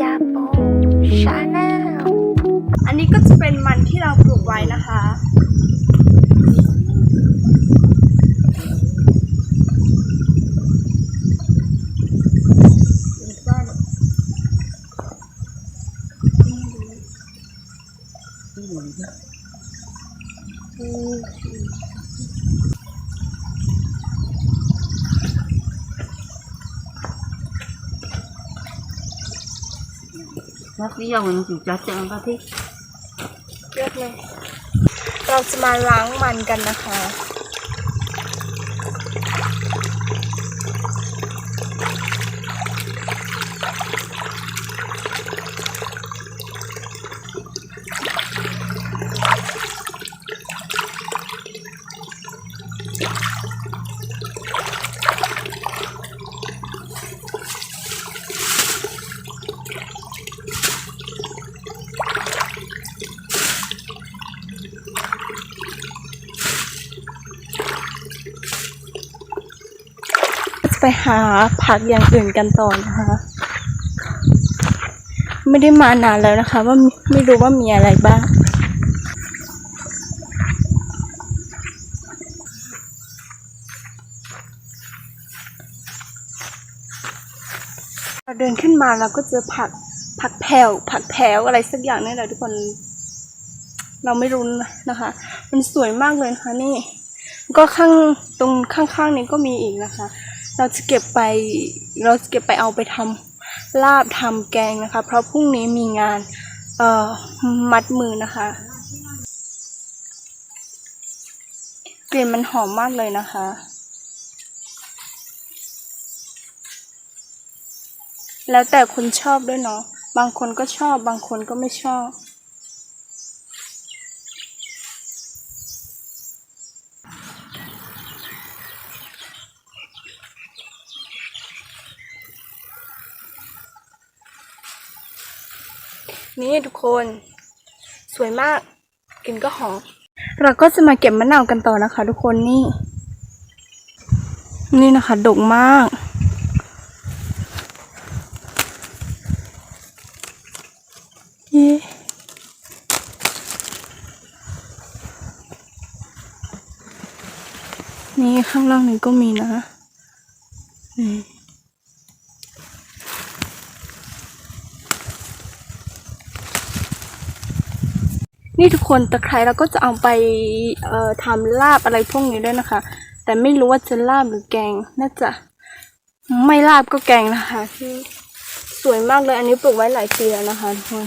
ยาโปชาแนลอันนี้ก็จะเป็นมันที่เราปลูกไว้นะคะ นักเรียนมันอยู่จ้าจังก็ที่เรียกเลยเราจะมาล้างมันกันนะคะ ไปหาผักอย่างอื่นกันต่อนะคะ ไม่ได้มานานแล้วนะคะ ว่าไม่รู้ว่ามีอะไรบ้างเราเดินขึ้นมาเราก็เจอผักผักแผ่วผักแถวอะไรสักอย่างนี่แหละทุกคน เราไม่รู้นะคะ มันสวยมากเลยนะคะนี่ ก็ข้างตรงข้างๆนี้ก็มีอีกนะคะ เราจะเก็บไปเราจะเก็บไปเอาไปทำลาบทำแกงนะคะ เพราะพรุ่งนี้มีงานเอ่อมัดมือนะคะ กลิ่นมันหอมมากเลยนะคะแล้วแต่คนชอบด้วยเนาะ บางคนก็ชอบ บางคนก็ไม่ชอบ นี่ทุกคน สวยมากกลิ่นก็หอมเราก็จะมาเก็บมะนาวกันต่อนะคะ ทุกคนนี่ นี่นะคะดกมาก เย้นี่ข้างล่างนี้ก็มีนะนี่ นี่ทุกคนตะไคร้เราก็จะเอาไปเอ่อทำลาบอะไรพวกนี้ด้วยนะคะ แต่ไม่รู้ว่าจะลาบหรือแกงน่าจะไม่ลาบก็แกงนะคะที่สวยมากเลยอันนี้ปลูกไว้หลายปีแล้วนะคะทุกคน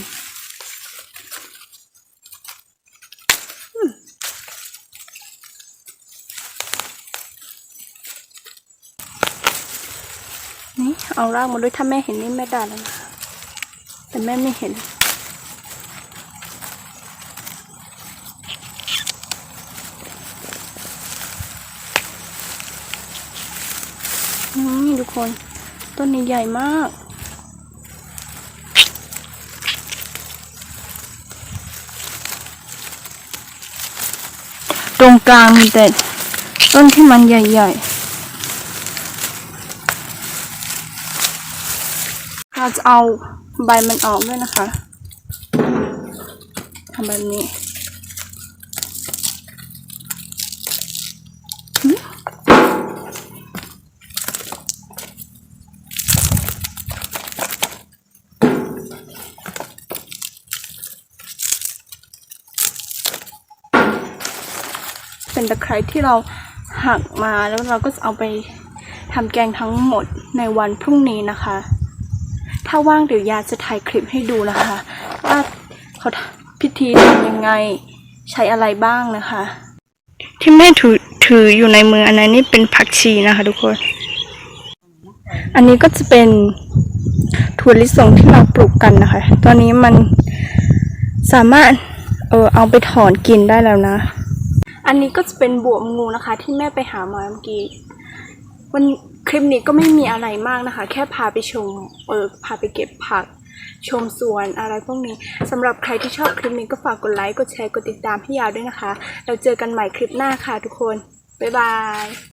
นี่เอารากมาด้วยถ้าแม่เห็นนี่แม่ด่าแล้วนะแต่แม่ไม่เห็น นี่ทุก คน ต้นนี้ใหญ่มาก ตรงกลางมีแต่ต้นที่มันใหญ่ๆเราจะเอาใบมันออกด้วยนะคะทำแบบนี้ เป็นตะไคร้ที่เราหักมาแล้วเราก็จะเอาไปทำแกงทั้งหมดในวันพรุ่งนี้นะคะ ถ้าว่างเดี๋ยวยาจะถ่ายคลิปให้ดูนะคะ ว่าเขาพิธีทำยังไงใช้อะไรบ้างนะคะ ที่แม่ถือถืออยู่ในมืออันนั้นนี่เป็นผักชีนะคะทุกคน อันนี้ก็จะเป็นถั่วลิสงที่เราปลูกกันนะคะ ตอนนี้มันสามารถเออเอาไปถอนกินได้แล้วนะ อันนี้ก็จะเป็นบวมงูนะคะ ที่แม่ไปหามาเมื่อกี้วันคลิปนี้ก็ไม่มีอะไรมากนะคะ แค่พาไปชมเออพาไปเก็บผักชมสวนอะไรพวกนี้สำหรับใครที่ชอบคลิปนี้ก็ฝากกดไลค์กดแชร์กดติดตามพี่ยาวด้วยนะคะ เราเจอกันใหม่คลิปหน้าค่ะทุกคน บ๊ายบาย